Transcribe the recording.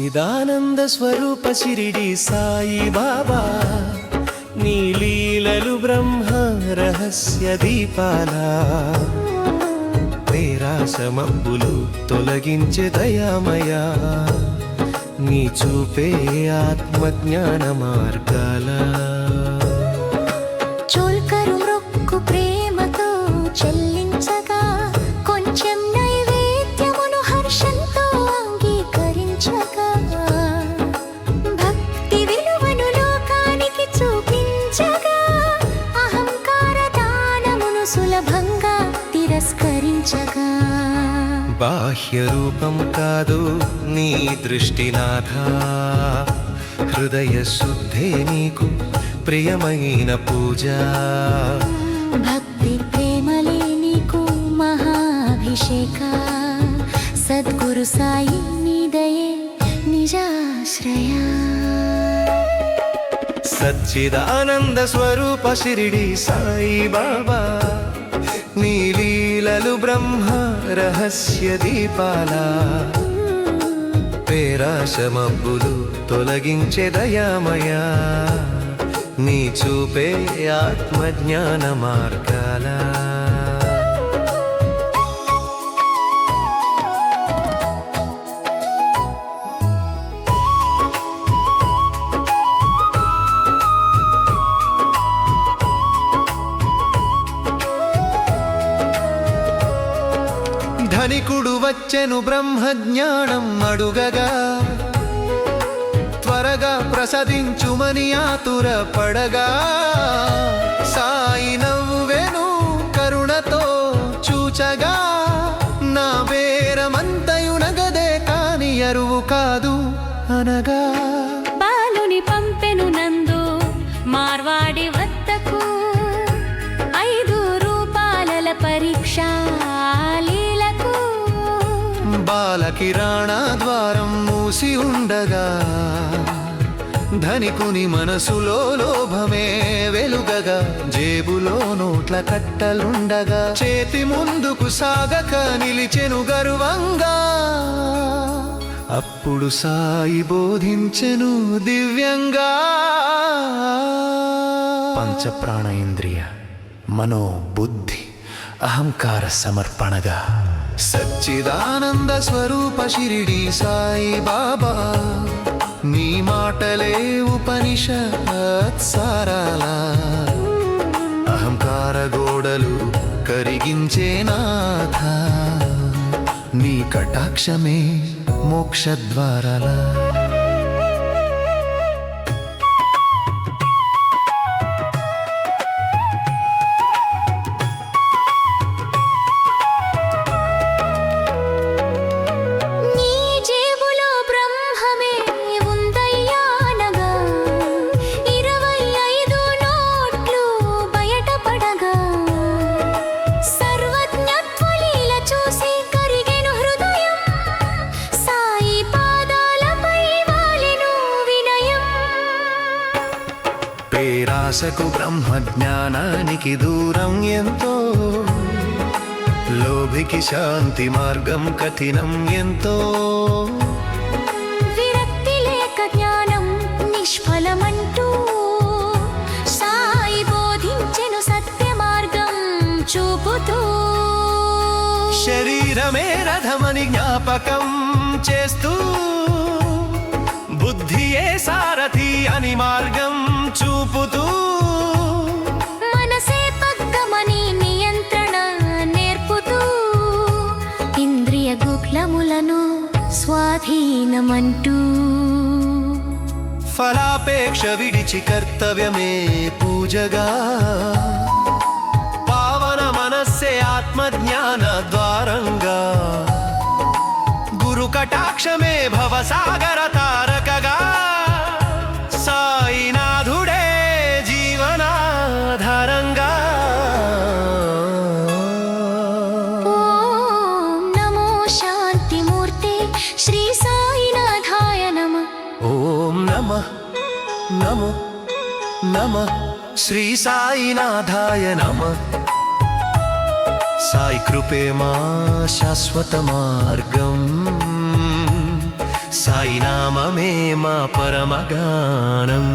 చిదానంద స్వరూప శిరిడి సాయి బాబా నీలీలలు బ్రహ్మ రహస్య దీపాల. పేరాసమబ్బులు తొలగించే దయామయా నీ చూపే ఆత్మజ్ఞాన మార్గాలా. బాహ్య రూపం కాదు నీ దృష్టినాథ. హృదయ శుద్ధే నీకు ప్రియమైన పూజ. భక్తి ప్రేమలే నీకు మహాభిషేక. సద్గురు సాయి నీదయే నిజాశ్రయా. సచ్చిదానంద స్వరూప శిరిడి సాయి బాబా. నీ లీలలు బ్రహ్మ రహస్య దీపాల పేరాశమబ్బులు తొలగించే దయామయా. నీ చూపే ఆత్మజ్ఞాన మార్గాలా వచ్చెను బ్రహ్మజ్ఞానం అడుగగా. త్వరగా ప్రసదించుమని ఆతుర పడగా. సాయి నవ్వెను కరుణతో చూచగా. నా బేరమంతయు నగదే కాని అరువు కాదు అనగా. బాలుని పంపెను నందు మార్వాడి బాలకిరాణ ద్వారం మూసి ఉండగా ధనికుని మనసులో లోభమే వెలుగగా జేబులో నోట్ల కట్టలుండగా చేతి ముందుకు సాగక నిలిచెను గర్వంగా. అప్పుడు సాయి బోధించెను దివ్యంగా. పంచప్రాణ ఇంద్రియ మనో బుద్ధి అహంకార సమర్పణగా. సచ్చిదానంద స్వరూప శిరిడి సాయి బాబా నీ మాటలే ఉపనిషత్సారాల. అహంకార గోడలు కరిగించే నాథ నీ కటాక్షమే మోక్షద్వారాల. పేరాసకు బ్రహ్మజ్ఞానానికి దూరం ఎంతో? లోభికి శాంతి మార్గం కఠినం ఎంతో? విరక్తి లేక జ్ఞానం నిష్ఫలమంటూ? సాయి బోధించెను సత్య మార్గం చూపుతూ? శరీరమే రథమని జ్ఞాపకం చేస్తూ? బుద్ధియే సారథి అని మార్గం స్వాధీనమంటూ. ఫలాపేక్ష విడిచి కర్తవ్యమే పూజగా. పావన మనస్సే ఆత్మజ్ఞాన ద్వారంగా. గురు కటాక్షమే భవసాగరత నమో నమ శ్రీ సాయినాథాయ నమ. సాయి కృపే మా శాశ్వత మార్గం. సాయినామే మా పరమగానం.